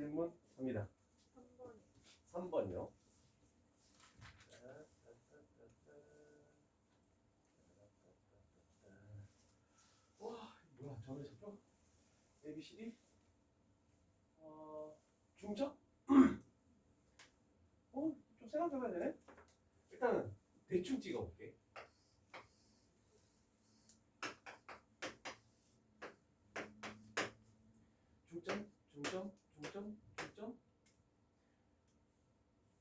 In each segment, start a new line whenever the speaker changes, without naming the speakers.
질문 갑니다.
3번
3번이요. 와, 뭐야, 저를 잡혀? ABCD? 어, 중점? 어, 좀 생각해봐야 되네? 일단은 대충 찍어볼게. 중점, 중점, 중점, 중점.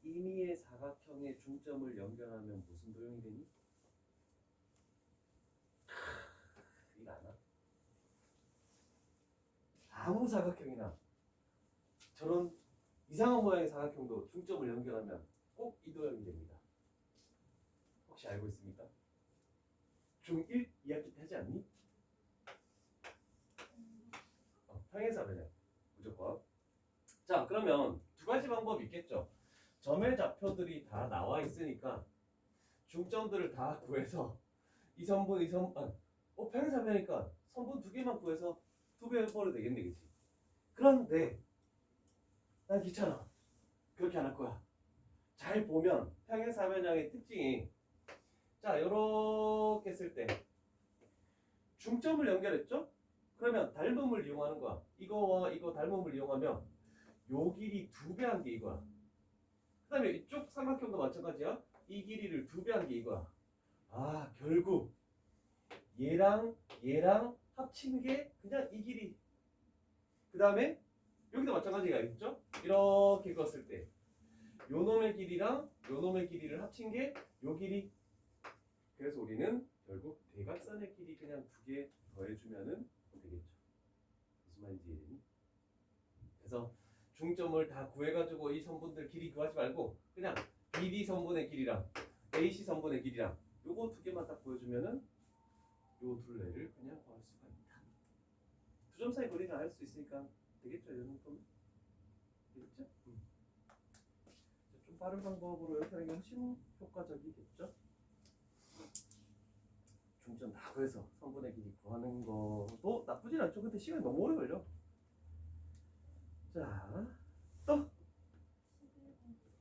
임의의 사각형의 중점을 연결하면 무슨 도형이 되니? 크, 이거 아나? 아무 사각형이나 저런 이상한 모양의 사각형도 중점을 연결하면 꼭 이 도형이 됩니다. 혹시 알고 있습니까? 중1 2학기 때 하지 않니? 어, 평행사변형 무조건. 자 그러면 두 가지 방법이 있겠죠. 점의 좌표들이 다 나와 있으니까 중점들을 다 구해서 이 선분 이 선, 아, 어 평행사변이니까 선분 두 개만 구해서 두배 해버려도 되겠네, 그치? 그런데 난 귀찮아. 그렇게 안 할 거야. 잘 보면 평행 사변형의 특징이 자 이렇게 쓸 때 중점을 연결했죠? 그러면 닮음을 이용하는 거야. 이거와 이거 닮음을 이용하면 요 길이 두 배 한 게 이거야. 그 다음에 이쪽 삼각형도 마찬가지야. 이 길이를 두 배 한 게 이거야. 아 결국 얘랑 얘랑 합친 게 그냥 이 길이. 그 다음에 여기도 마찬가지가 있죠? 이렇게 그었을 때 요 놈의 길이랑 요 놈의 길이를 합친 게 요 길이. 그래서 우리는 결국 대각선의 길이 그냥 두 개 더해주면은 되겠죠. 무슨 말인지 이해되니? 그래서 중점을 다 구해가지고 이 선분들 길이 구하지 말고 그냥 BD 선분의 길이랑 AC 선분의 길이랑 요거 두 개만 딱 보여주면은 요 둘레를 그냥 구할 수가 있다. 두 점 사이 거리를 알수 있으니까 되겠죠, 이 정도면? 되겠죠? 음. 자, 좀 빠른 방법으로 이렇게 하는 게 훨씬 효과적이겠죠? 중점 다 구해서 선분의 길이 구하는 것도 나쁘진 않죠. 근데 시간이 너무 오래 걸려. 자, 또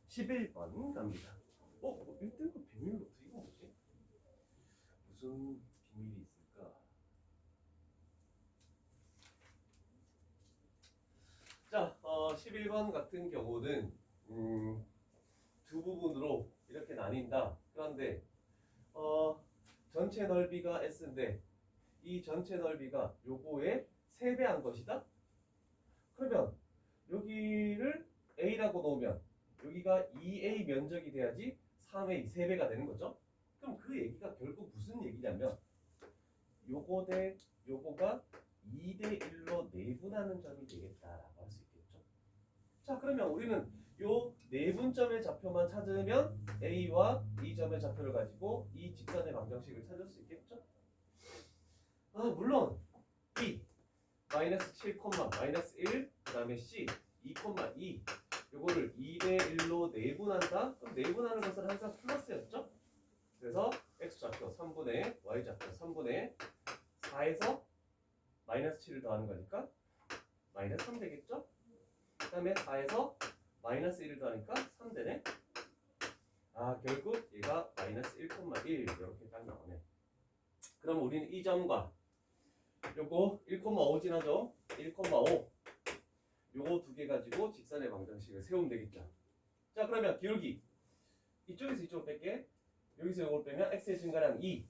11번 갑니다. 어, 뭐 1등급 비밀 노트 이거 뭐지? 무슨 비밀이 있을까? 자, 어, 11번 같은 경우는 음, 두 부분으로 이렇게 나뉜다. 그런데 어, 전체 넓이가 s인데 이 전체 넓이가 요거의 3배 한 것이다. 그러면 여기를 a라고 놓으면 여기가 2a 면적이 돼야지 3a 3배가 되는 거죠. 그럼 그 얘기가 결국 무슨 얘기냐면 요거 대 요거가 2대 1로 내분하는 점이 되겠다라고 할 수 있겠죠. 자 그러면 우리는 요 내분점의 좌표만 찾으면 a와 이 점의 좌표를 가지고 이 직선의 방정식을 찾을 수 있겠죠. 아 물론 b 마이너스 7, 마이너스 1, 그 다음에 c 2, 2 요거를 2대 1로 내분한다? 그럼 내분하는 것은 항상 플러스였죠? 그래서 x 좌표 3분의 y 좌표 3분의 4에서 마이너스 7을 더하는 거니까 마이너스 3 되겠죠? 그 다음에 4에서 마이너스 1을 더하니까 3 되네? 아 결국 얘가 마이너스 1,1 이렇게 딱 나오네 그럼 우리는 이 점과 요거 1,5 지나죠? 1,5 요거 두 개 가지고 직선의 방정식을 세우면 되겠죠. 자 그러면 기울기 이쪽에서 이쪽을 뺄게. 여기서 요걸 빼면 x의 증가량 2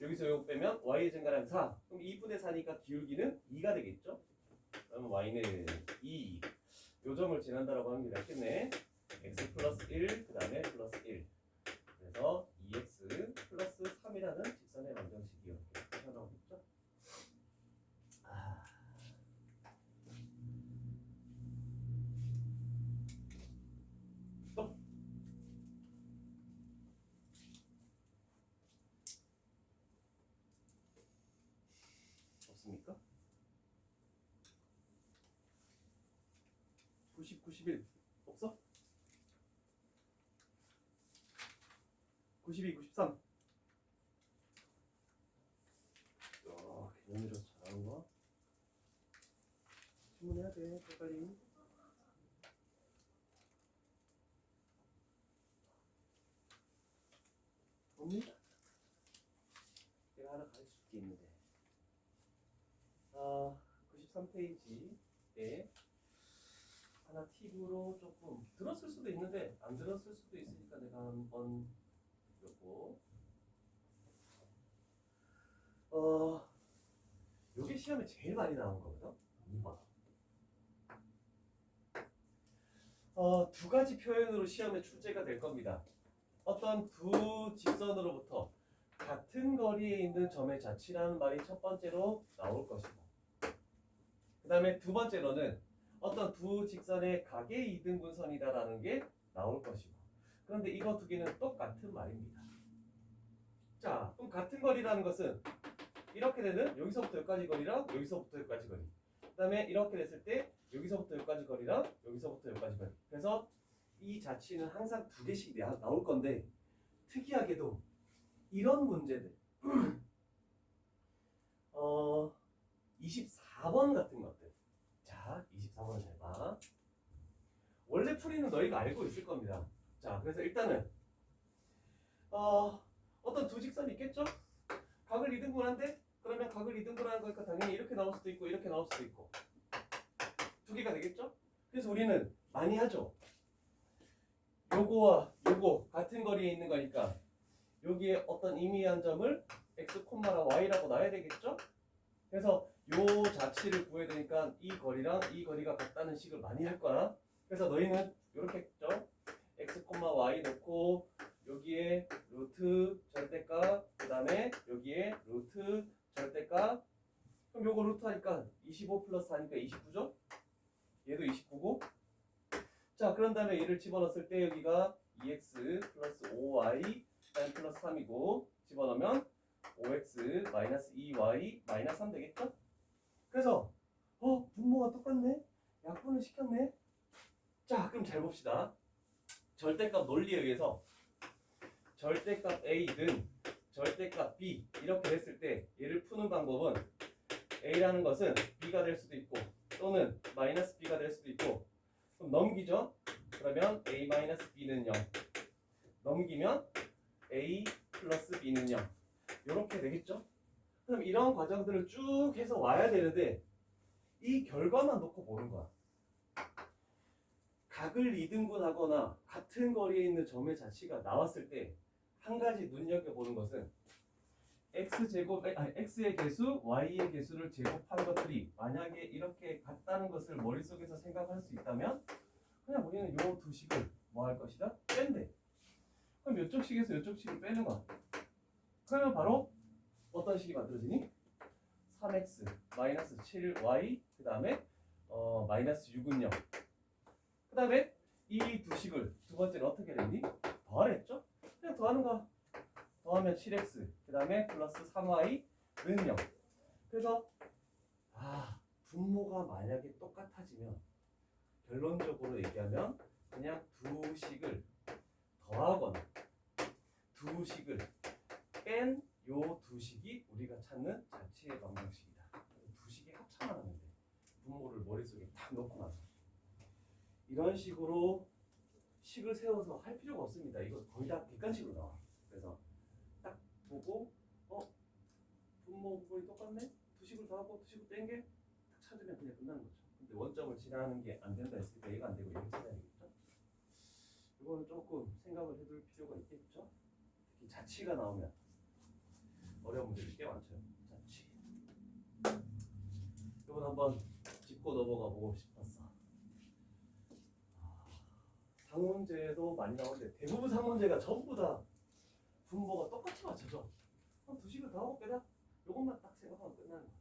여기서 요거 빼면 y의 증가량 4 그럼 2분의 4니까 기울기는 2가 되겠죠. 그러면 y는 2 요점을 지난다라고 합니다. 했겠네. x 플러스 1 그 다음에 플러스 1 그래서 2x 플러스 3이라는 직선의 방정식이 이렇게 나오겠죠. 아. 또 없습니까? 90, 91 없어? 92, 93 야, 개념이라 잘하는 거야? 주문해야 돼, 빨리 언니? 내가 하나 가르쳐줄 게 있는데 아, 93페이지에 하나 팁으로 조금 들었을 수도 있는데 안 들었을 수도 있으니까 내가 한번 요거 어 요게 시험에 제일 많이 나온 거거든? 2번 어 두 가지 표현으로 시험에 출제가 될 겁니다. 어떤 두 직선으로부터 같은 거리에 있는 점의 자치라는 말이 첫 번째로 나올 것이고 그 다음에 두 번째로는 어떤 두 직선의 각의 이등분선이다라는 게 나올 것이고 그런데 이거 두 개는 똑같은 말입니다. 자, 그럼 같은 거리라는 것은 이렇게 되는 여기서부터 여기까지 거리랑 여기서부터 여기까지 거리. 그 다음에 이렇게 됐을 때 여기서부터 여기까지 거리랑 여기서부터 여기까지 거리. 그래서 이 자치는 항상 두 개씩 나- 나올 건데 특이하게도 이런 문제들. 어 24번 같은 것들 자 24번 잘 봐. 원래 풀이는 너희가 알고 있을 겁니다. 자 그래서 일단은 어 어떤 두 직선이 있겠죠? 각을 이등분한데 그러면 각을 이등분하는 거니까 당연히 이렇게 나올 수도 있고 이렇게 나올 수도 있고 두 개가 되겠죠? 그래서 우리는 많이 하죠. 요거와 요거 같은 거리에 있는 거니까 여기에 어떤 임의한 점을 x, 랑 y라고 놔야 되겠죠? 그래서 요 자치를 구해야 되니까 이 거리랑 이 거리가 같다는 식을 많이 할 거야. 그래서 너희는 이렇게 했죠? x, y 놓고 여기에 루트 절대값 그 다음에 여기에 루트 절대값 그럼 요거 루트 하니까 25 플러스 하니까 29죠? 얘도 29고 자 그런 다음에 얘를 집어넣었을 때 여기가 2x 플러스 5y 그다음 플러스 3이고 집어넣으면 5x 마이너스 2y 마이너스 3 되겠죠? 그래서 어 분모가 똑같네? 약분을 시켰네? 자 그럼 잘 봅시다. 절대값 논리에 의해서 절대값 a든 절대값 b 이렇게 됐을 때 얘를 푸는 방법은 a라는 것은 b가 될 수도 있고 또는 마이너스 b가 될 수도 있고 그럼 넘기죠. 그러면 a 마이너스 b는 0 넘기면 a 플러스 b는 0 이렇게 되겠죠 그럼 이런 과정들을 쭉 해서 와야 되는데 이 결과만 놓고 보는 거야. 각을 이등분하거나 같은 거리에 있는 점의 자치가 나왔을 때 한 가지 눈여겨보는 것은 x 제곱 아니 x의 개수, y의 개수를 제곱한 것들이 만약에 이렇게 같다는 것을 머릿속에서 생각할 수 있다면 그냥 우리는 이 두 식을 뭐 할 것이다? 뺀대. 그럼 이쪽 식에서 이쪽 식을 빼는 거야. 그러면 바로 어떤 식이 만들어지니? 3x 마이너스 7y 그 다음에 어, 마이너스 6은 0. 그 다음에 이 두 식을 두 번째는 어떻게 되니? 더하랬죠? 그냥 더하는 거. 더하면 7x 그 다음에 플러스 3y는 0. 그래서 아 분모가 만약에 똑같아지면 결론적으로 얘기하면 그냥 두 식을 더하거나 두 식을 뺀 요 두 식이 우리가 찾는 자치의 방정식이다. 두 합차만 하면 돼. 분모를 머릿속에 딱 넣고 나서 이런 식으로 식을 세워서 할 필요가 없습니다. 이거 거의 다 객관식으로 나와. 그래서 딱 보고 어 분모 부분이 똑같네. 두 식을 더하고 두 식을 뺀 게 딱 찾으면 그냥 끝나는 거죠. 근데 원점을 지나는 게 안 된다 했으니까 얘가 안 되고 얘를 찾아야 되겠죠. 이거는 조금 생각을 해둘 필요가 있겠죠. 특히 자치가 나오면 문제들이 꽤 많죠. 자취. 이건 한번 짚고 넘어가 보고 싶었어. 아, 상문제도 많이 나오는데 대부분 상문제가 전부 다 분모가 똑같이 맞춰져. 그럼 두 식을 더하고 빼다. 이것만 딱 생각하면 끝나는 거야.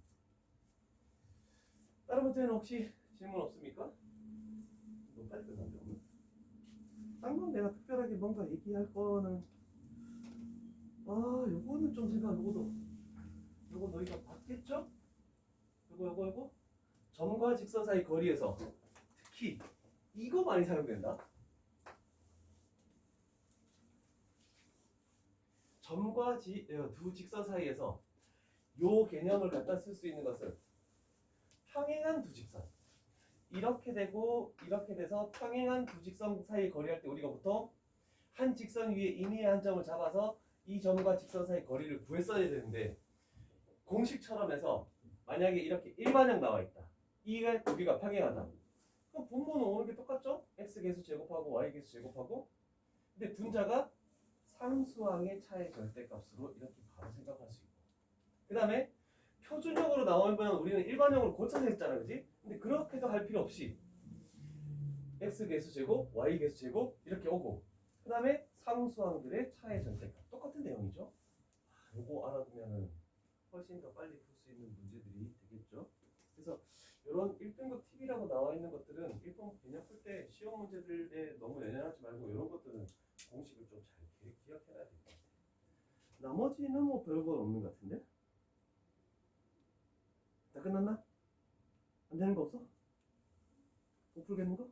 다른 문제는 혹시 질문 없습니까? 너무 빨리 끝났는데 오늘. 딴건 내가 특별하게 뭔가 얘기할 거는 아, 요거는 좀 생각, 요거도. 요거 너희가 봤겠죠? 요거, 요거, 요거. 점과 직선 사이 거리에서 특히 이거 많이 사용된다. 점과 지, 어, 두 직선 사이에서 요 개념을 갖다 쓸 수 있는 것은 평행한 두 직선. 이렇게 되고 이렇게 돼서 평행한 두 직선 사이 거리할 때 우리가 보통 한 직선 위에 임의의 한 점을 잡아서 이 점과 직선 사이 거리를 구했어야 되는데 공식처럼 해서 만약에 이렇게 일반형 나와 있다. 이게 우리가 평행하다. 그럼 분모는 오는 게 똑같죠? x 계수 제곱하고 y 계수 제곱하고 근데 분자가 상수항의 차의 절대값으로 이렇게 바로 생각할 수 있고 그 다음에 표준형으로 나오면 우리는 일반형으로 고쳐서 했잖아 그지? 근데 그렇게도 할 필요 없이 x 계수 제곱, y 계수 제곱 이렇게 오고 그 다음에 상수항들의 차의 절대값 똑같은 내용이죠 아, 요거 알아두면은 훨씬 더 빨리 풀 수 있는 문제들이 되겠죠 그래서 이런 1등급 팁이라고 나와 있는 것들은 1번 개념 풀 때 시험 문제들에 너무 연연하지 말고 이런 것들은 공식을 좀 잘 기억해놔야 될 것 같아요 나머지는 뭐 별거 없는 것 같은데 다 끝났나? 안 되는 거 없어? 못 풀겠는 거?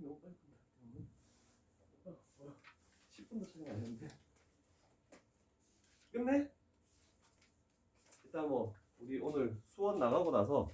너무 빨리 오늘. 아, 뭐야 10분도 차이 안 했는데 끝내? 일단 뭐 우리 오늘 수원 나가고 나서